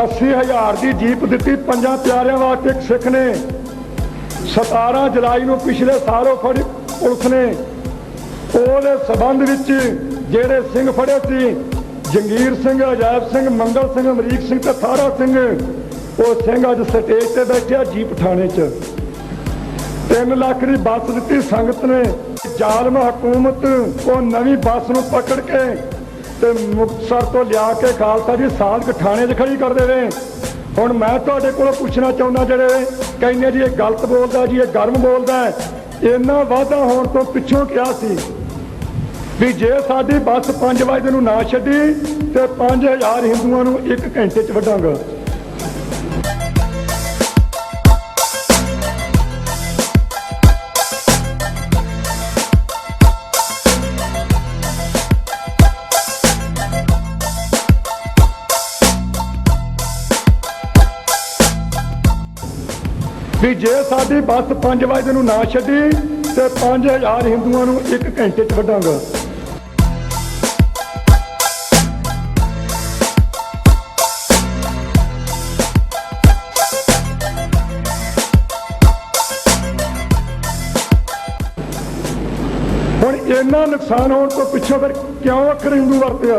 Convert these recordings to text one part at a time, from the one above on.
1000 ਦੀ jeep ਦਿੱਤੀ ਪੰਜਾਂ ਪਿਆਰਿਆਂ ਵਾਸਤੇ ਇੱਕ ਸਿੱਖ ਨੇ। 17 ਜੁਲਾਈ ਨੂੰ ਪਿਛਲੇ ਸਾਲੋਂ ਫੜੀ ਪੁਲਿਸ ਨੇ। ਉਹਦੇ ਸਬੰਧ ਵਿੱਚ ਜਿਹੜੇ ਸਿੰਘ ਫੜੇ ਸੀ, ਜੰਗੀਰ ਸਿੰਘ, ਅਜਾਇਬ ਸਿੰਘ, ਮੰਗਲ ਸਿੰਘ, ਅਮਰੀਕ ਸਿੰਘ ਤੇ ਥਾਰਾ ਸਿੰਘ, ਉਹ ਸਿੰਘ ਅੱਜ ਸਟੇਜ ਤੇ ਬੈਠਿਆ ਜੀਪ ਥਾਣੇ 'ਚ। 3 ਲੱਖ ਦੀ ਬੱਸ ਦਿੱਤੀ ਸੰਗਤ ਨੇ। ਜ਼ਾਲਮ ਹਕੂਮਤ ਉਹ ਨਵੀਂ ਬੱਸ ਨੂੰ ਪਕੜ ਕੇ ਤੇ ਮੁਕਤਸਰ ਤੋਂ ਲਿਆ ਕੇ ਖਾਲਸਾ ਜੀ ਸਾਧਕ ਥਾਣੇ 'ਚ ਖੜੀ ਕਰ ਦੇਵੇ ਹੁਣ ਮੈਂ ਤੁਹਾਡੇ ਕੋਲੋਂ ਪੁੱਛਣਾ ਚਾਹੁੰਦਾ ਜਿਹੜੇ ਕਹਿੰਦੇ ਜੀ ਇਹ ਗਲਤ ਬੋਲਦਾ ਜੀ, ਇਹ ਗਰਮ ਬੋਲਦਾ ਇੰਨਾ ਵਾਅਦਾ ਹੋਣ ਤੋਂ ਪਿੱਛੋਂ ਕਿਹਾ ਸੀ? ਵੀ ਜੇ ਸਾਡੀ ਬੱਸ 5 ਵਜੇ ਨੂੰ ਨਾ ਛੱਡੀ ਤੇ 5000 ਹਿੰਦੂਆਂ ਨੂੰ 1 ਘੰਟੇ 'ਚ ਵੱਢਾਂਗਾ। ਵੀ ਜੇ ਸਾਡੀ ਬੱਸ 5 ਵਜੇ ਨੂੰ ਨਾ ਛੱਡੀ, ਤੇ 5000 ਹਿੰਦੂਆਂ ਨੂੰ 1 ਘੰਟੇ 'ਚ ਵੱਢਾਂਗਾ। ਹੁਣ ਇੰਨਾ ਨੁਕਸਾਨ ਹੋਣ ਤੋਂ ਪਿੱਛੋਂ ਫਿਰ ਕਿਉਂ ਅੱਖਰ ਹਿੰਦੂ ਵਰਤਿਆ?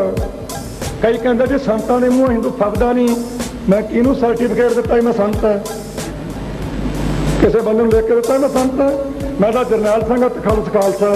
ਕਈ ਕਹਿੰਦੇ ਜੀ ਸੰਤਾਂ ਦੇ ਮੂੰਹ ਹਿੰਦੂ ਫੱਬਦਾ ਨਹੀਂ। ਮੈਂ ਕਿਹਨੂੰ ਸਰਟੀਫਿਕੇਟ ਦਿੱਤਾ ਸੀ ਮੈਂ ਸੰਤ ਹਾਂ। ਕਿਸੇ ਬੰਦੇ ਨੂੰ ਲਿਖ ਕੇ ਦਿੱਤਾ ਮੈਂ ਸੰਤ। ਮੈਂ ਤਾਂ ਜਰਨੈਲ ਸਿੰਘ ਅਤੇ ਖਾਲਸਾ।